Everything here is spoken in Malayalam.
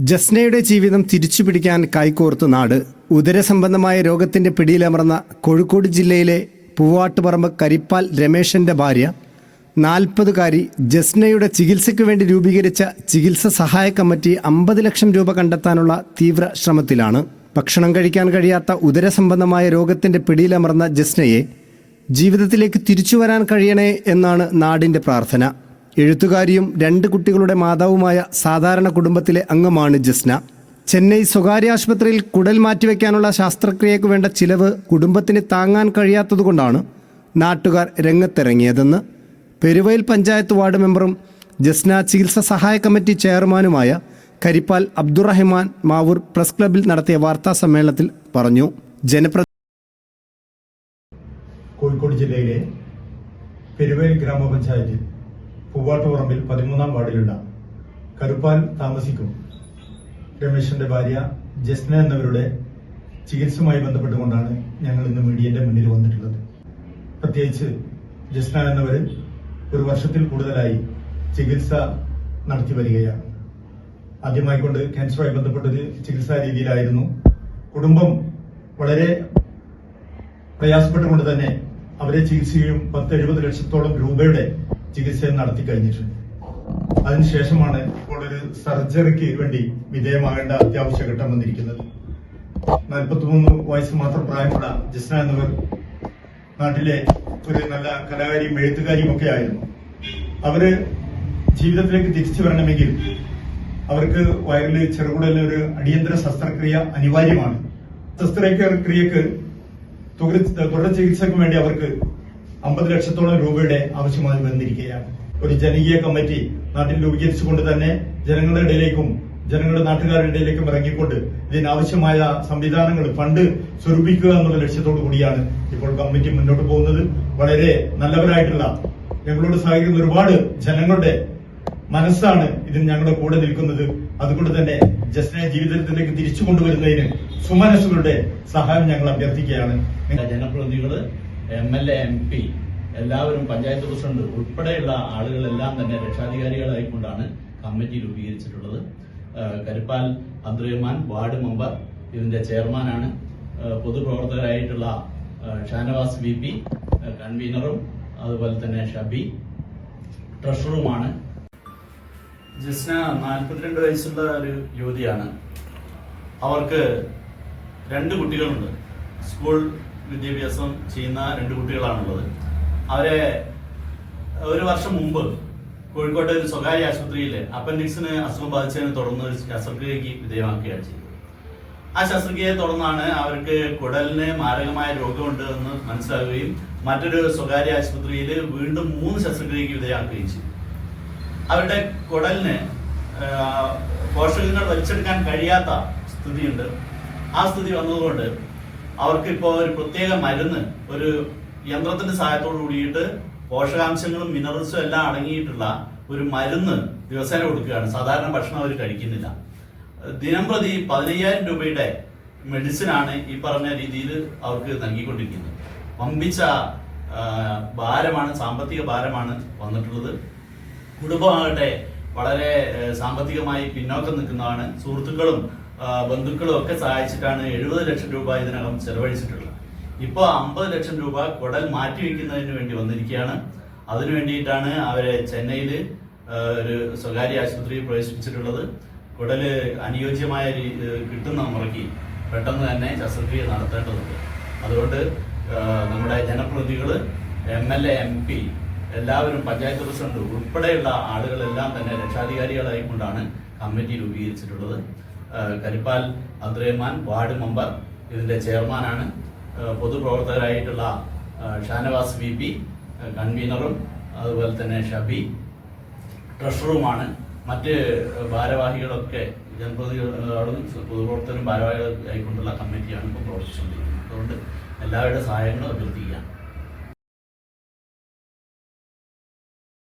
ജസ്നയുടെ ജീവിതം തിരിച്ചു പിടിക്കാൻ കൈകോർത്ത് നാട്. ഉദരസംബന്ധമായ രോഗത്തിന്റെ പിടിയിലമർന്ന കോഴിക്കോട് ജില്ലയിലെ പൂവാട്ടുപറമ്പ് കരിപ്പാൽ രമേശന്റെ ഭാര്യ. നാൽപ്പതുകാരി ജസ്നയുടെ ചികിത്സയ്ക്ക് വേണ്ടി രൂപീകരിച്ച ചികിത്സ സഹായ കമ്മിറ്റി അമ്പത് ലക്ഷം രൂപ കണ്ടെത്താനുള്ള തീവ്ര ശ്രമത്തിലാണ്. ഭക്ഷണം കഴിക്കാൻ കഴിയാത്ത ഉദരസംബന്ധമായ രോഗത്തിന്റെ പിടിയിലമർന്ന ജസ്നയെ ജീവിതത്തിലേക്ക് തിരിച്ചു വരാൻ കഴിയണേ എന്നാണ് നാടിന്റെ പ്രാർത്ഥന. എഴുത്തുകാരിയും രണ്ട് കുട്ടികളുടെ മാതാവുമായ സാധാരണ കുടുംബത്തിലെ അംഗമാണ് ജസ്ന. ചെന്നൈ സ്വകാര്യ ആശുപത്രിയിൽ കുടൽ മാറ്റിവെക്കാനുള്ള ശസ്ത്രക്രിയയ്ക്ക് വേണ്ട ചിലവ് കുടുംബത്തിന് താങ്ങാൻ കഴിയാത്തതുകൊണ്ടാണ് നാട്ടുകാർ രംഗത്തിറങ്ങിയതെന്ന്. പെരുവയൽ പഞ്ചായത്ത് വാർഡ് മെമ്പറും ജസ്ന ചികിത്സ സഹായ കമ്മിറ്റി ചെയർമാനുമായ കരിപ്പാൽ അബ്ദുറഹ്മാൻ മാവൂർ പ്രസ് ക്ലബിൽ നടത്തിയ വാർത്താ സമ്മേളനത്തിൽ പറഞ്ഞു. ജനപ്ര കോഴിക്കോട് ജില്ലയിലെ പെരുവേൽ ഗ്രാമപഞ്ചായത്ത് പൂവാട്ടുപറമ്പിൽ പതിമൂന്നാം വാർഡിലുള്ള കരുപ്പാൽ താമസിക്കും. രമേശന്റെ ഭാര്യ ജസ്ന എന്നവരുടെ ചികിത്സയുമായി ബന്ധപ്പെട്ടുകൊണ്ടാണ് ഞങ്ങൾ ഇന്ന് മീഡിയന്റെ മുന്നിൽ വന്നിട്ടുള്ളത്. പ്രത്യേകിച്ച് ജസ്ന എന്നവർ ഒരു വർഷത്തിൽ കൂടുതലായി ചികിത്സ നടത്തി വരികയാണ്. ആദ്യമായി കൊണ്ട് ക്യാൻസറുമായി ബന്ധപ്പെട്ടൊരു ചികിത്സാ രീതിയിലായിരുന്നു. കുടുംബം വളരെ പ്രയാസപ്പെട്ടുകൊണ്ട് തന്നെ അവരെ ചികിത്സയും പത്ത് എഴുപത് ലക്ഷത്തോളം രൂപയുടെ ചികിത്സയും നടത്തി കഴിഞ്ഞിട്ടുണ്ട് അതിനുശേഷമാണ് ഇപ്പോൾ ഒരു സർജറിക്ക് വേണ്ടി വിധേയമാകേണ്ട അത്യാവശ്യ ഘട്ടം വന്നിരിക്കുന്നത്. നാൽപ്പത്തിമൂന്ന് വയസ്സ് മാത്രം പ്രായമുള്ള ജസ്ന എന്നിവർ നാട്ടിലെ ഒരു നല്ല കലാകാരിയും എഴുത്തുകാരിയും ഒക്കെ ആയിരുന്നു. അവർ ജീവിതത്തിലേക്ക് തിരിച്ചു വരണമെങ്കിൽ അവർക്ക് വയറിൽ ചെറുകുടലിന് ഒരു അടിയന്തര ശസ്ത്രക്രിയ അനിവാര്യമാണ്. ശസ്ത്രക്രിയക്ക് തുടർ ചികിത്സയ്ക്ക് വേണ്ടി അവർക്ക് അമ്പത് ലക്ഷത്തോളം രൂപയുടെ ആവശ്യമായി വന്നിരിക്കുകയാണ്. ഒരു ജനകീയ കമ്മിറ്റി നാട്ടിൽ രൂപീകരിച്ചുകൊണ്ട് തന്നെ ജനങ്ങളുടെ ഇടയിലേക്കും ജനങ്ങളുടെ നാട്ടുകാരുടെ ഇടയിലേക്കും ഇറങ്ങിക്കൊണ്ട് ഇതിനാവശ്യമായ സംവിധാനങ്ങൾ ഫണ്ട് സ്വരൂപിക്കുക എന്നുള്ള ലക്ഷ്യത്തോടു കൂടിയാണ് ഇപ്പോൾ കമ്മിറ്റി മുന്നോട്ട് പോകുന്നത്. വളരെ നല്ലവരായിട്ടുള്ള ഞങ്ങളോട് സഹായിക്കുന്ന ഒരുപാട് ജനങ്ങളുടെ മനസ്സാണ് ഇതിന് ഞങ്ങളുടെ കൂടെ നിൽക്കുന്നത്. അതുകൊണ്ട് തന്നെ ജസ്റ്റിനെ ജീവിതത്തിലേക്ക് തിരിച്ചു കൊണ്ടുവരുന്നതിന് സുമനസ്സുകളുടെ സഹായം ഞങ്ങൾ അഭ്യർത്ഥിക്കുകയാണ്. ജനപ്രതിനിധികൾ M L A M P എല്ലാവരും പഞ്ചായത്ത് പ്രസിഡന്റ് ഉൾപ്പെടെയുള്ള ആളുകളെല്ലാം തന്നെ രക്ഷാധികാരികളായിക്കൊണ്ടാണ് കമ്മിറ്റി രൂപീകരിച്ചിട്ടുള്ളത്. കരുപ്പാൽ അബ്ദുറഹ്മാൻ വാർഡ് മെമ്പർ ഇതിന്റെ ചെയർമാനാണ്. പൊതുപ്രവർത്തകരായിട്ടുള്ള ഷാനവാസ് വി പി കൺവീനറും അതുപോലെ തന്നെ ഷബി ട്രഷറുമാണ് ജിസ്ന നാൽപ്പത്തിരണ്ട് വയസ്സുള്ള ഒരു യുവതിയാണ്. അവർക്ക് രണ്ട് കുട്ടികളുണ്ട്. സ്കൂൾ വിദ്യാഭ്യാസം ചെയ്യുന്ന രണ്ട് കുട്ടികളാണുള്ളത്. അവരെ ഒരു വർഷം മുമ്പ് കോഴിക്കോട്ടെ ഒരു സ്വകാര്യ ആശുപത്രിയിൽ അപ്പൻഡിക്സിന് അസുഖം ബാധിച്ചതിനെ തുടർന്ന് ഒരു ശസ്ത്രക്രിയക്ക് വിധേയമാക്കുകയാണ് ചെയ്തത്. ആ ശസ്ത്രക്രിയയെ തുടർന്നാണ് അവർക്ക് കുടലിന് മാരകമായ രോഗമുണ്ട് എന്ന് മനസ്സിലാവുകയും മറ്റൊരു സ്വകാര്യ ആശുപത്രിയിൽ വീണ്ടും മൂന്ന് ശസ്ത്രക്രിയക്ക് വിധേയമാക്കുകയും ചെയ്തു. അവരുടെ കുടലിന് പോഷകങ്ങൾ വലിച്ചെടുക്കാൻ കഴിയാത്ത സ്ഥിതിയുണ്ട്. ആ സ്ഥിതി വന്നതുകൊണ്ട് അവർക്ക് ഇപ്പോൾ ഒരു പ്രത്യേക മരുന്ന് ഒരു യന്ത്രത്തിന്റെ സഹായത്തോട് കൂടിയിട്ട് പോഷകാംശങ്ങളും മിനറൽസും എല്ലാം അടങ്ങിയിട്ടുള്ള ഒരു മരുന്ന് ദിവസേന കൊടുക്കുകയാണ്. സാധാരണ ഭക്ഷണം അവർ കഴിക്കുന്നില്ല. ദിനംപ്രതി പതിനയ്യായിരം രൂപയുടെ മെഡിസിനാണ് ഈ പറഞ്ഞ രീതിയിൽ അവർക്ക് നൽകിക്കൊണ്ടിരിക്കുന്നത്. വമ്പിച്ച ഭാരമാണ് സാമ്പത്തിക ഭാരമാണ് വന്നിട്ടുള്ളത്. കുടുംബമാകട്ടെ വളരെ സാമ്പത്തികമായി പിന്നോക്കം നിൽക്കുന്നതാണ്. സുഹൃത്തുക്കളും ബന്ധുക്കളും ഒക്കെ സഹായിച്ചിട്ടാണ് എഴുപത് ലക്ഷം രൂപ ഇതിനകം ചെലവഴിച്ചിട്ടുള്ളത്. ഇപ്പോൾ അമ്പത് ലക്ഷം രൂപ കുടൽ മാറ്റിവെക്കുന്നതിന് വേണ്ടി വന്നിരിക്കുകയാണ്. അതിനു വേണ്ടിയിട്ടാണ് അവരെ ചെന്നൈയിൽ ഒരു സ്വകാര്യ ആശുപത്രിയിൽ പ്രവേശിപ്പിച്ചിട്ടുള്ളത്. കുടൽ അനുയോജ്യമായ കിട്ടുന്ന മുറയ്ക്ക് പെട്ടെന്ന് തന്നെ ശസ്ത്രക്രിയ നടത്തേണ്ടതുണ്ട്. അതുകൊണ്ട് നമ്മുടെ ജനപ്രതിനിധികൾ M L A M P എല്ലാവരും പഞ്ചായത്ത് പ്രസിഡന്റ് ഉൾപ്പെടെയുള്ള ആളുകളെല്ലാം തന്നെ രക്ഷാധികാരികളായിക്കൊണ്ടാണ് കമ്മിറ്റി രൂപീകരിച്ചിട്ടുള്ളത്. കരിപ്പാൽ അബ്ദുറഹ്മാൻ വാർഡ് മെമ്പർ ഇതിന്റെ ചെയർമാനാണ്. പൊതുപ്രവർത്തകരായിട്ടുള്ള ഷാനവാസ് വി പി കൺവീനറും അതുപോലെ തന്നെ ഷബി ട്രഷറുമാണ് മറ്റ് ഭാരവാഹികളൊക്കെ ജനപ്രതിനിധികളും പൊതുപ്രവർത്തകരും ഭാരവാഹികളായിക്കൊണ്ടുള്ള കമ്മിറ്റിയാണ് ഇപ്പോൾ പ്രവർത്തിച്ചുകൊണ്ടിരിക്കുന്നത്. അതുകൊണ്ട് എല്ലാവരുടെ സഹായങ്ങളും അഭ്യർത്ഥിക്കുകയാണ്.